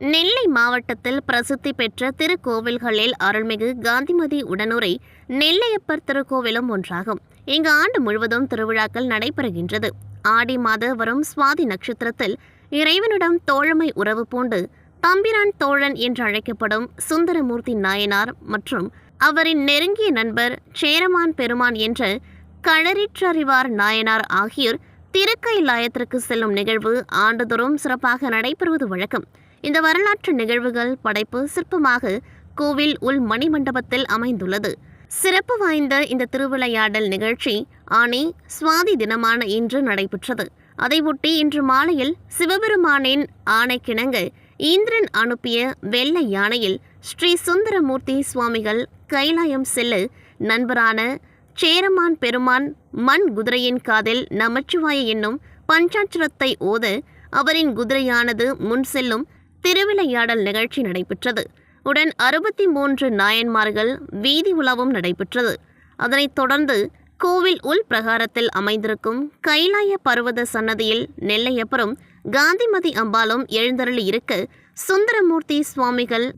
நெல்லை மாவட்டத்தில் பிரசித்தி பெற்ற திருக்கோவில்களில் அருள்மிகு காந்திமதி உடனுரை நெல்லையப்பர் திருக்கோவிலும் ஒன்றாகும். இங்கு ஆண்டு முழுவதும் திருவிழாக்கள் நடைபெறுகின்றது. ஆடி மாத வரும் சுவாதி நட்சத்திரத்தில் இறைவனிடம் தோழமை உறவு பூண்டு தம்பிரான் தோழன் என்று அழைக்கப்படும் சுந்தரமூர்த்தி நாயனார் மற்றும் அவரின் நெருங்கிய நண்பர் சேரமான் பெருமான் என்ற களரிற்றறிவார் நாயனார் ஆகியோர் திருக்கைலாயத்திற்கு செல்லும் நிகழ்வு ஆண்டுதோறும் சிறப்பாக நடைபெறுவது வழக்கம். இந்த வரலாற்று நிகழ்வுகள் படைப்பு சிற்பமாக கோவில் உள் மணிமண்டபத்தில் அமைந்துள்ளது. சிறப்பு வாய்ந்த இந்த திருவிளையாடல் நிகழ்ச்சி ஆனி சுவாதி தினமான இன்று நடைபெற்றது. அதையொட்டி இன்று மாலையில் சிவபெருமானின் ஆணைக்கிணங்க இந்திரன் அனுப்பிய வெள்ளை யானையில் ஸ்ரீ சுந்தரமூர்த்தி சுவாமிகள் கைலாயம் செல்ல நண்பரான சேரமான் பெருமான் மண் குதிரையின் காதில் நமச்சிவாய என்னும் பஞ்சாட்சரத்தை ஓத அவரின் குதிரையானது முன் செல்லும் திருவிளையாடல் நிகழ்ச்சி நடைபெற்றது. உடன் அறுபத்தி மூன்று நாயன்மார்கள் வீதி உலாவும் நடைபெற்றது. அதனைத் தொடர்ந்து கோவில் உள் பிரகாரத்தில் அமைந்திருக்கும் கைலாய பர்வத சன்னதியில் நெல்லையப்பரும் காந்திமதி அம்பாலும் எழுந்தருளி இருக்க சுந்தரமூர்த்தி சுவாமிகள்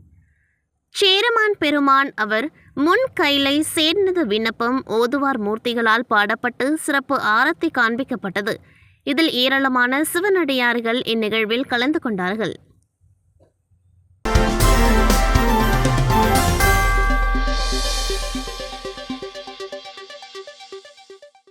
சேரமான் பெருமான் அவர் முன் கைலை சேர்ந்தது விண்ணப்பம் ஓதுவார் மூர்த்திகளால் பாடப்பட்டு சிறப்பு ஆரத்தி காண்பிக்கப்பட்டது. இதில் ஏராளமான சிவனடியார்கள் இந்நிகழ்வில் கலந்து கொண்டார்கள்.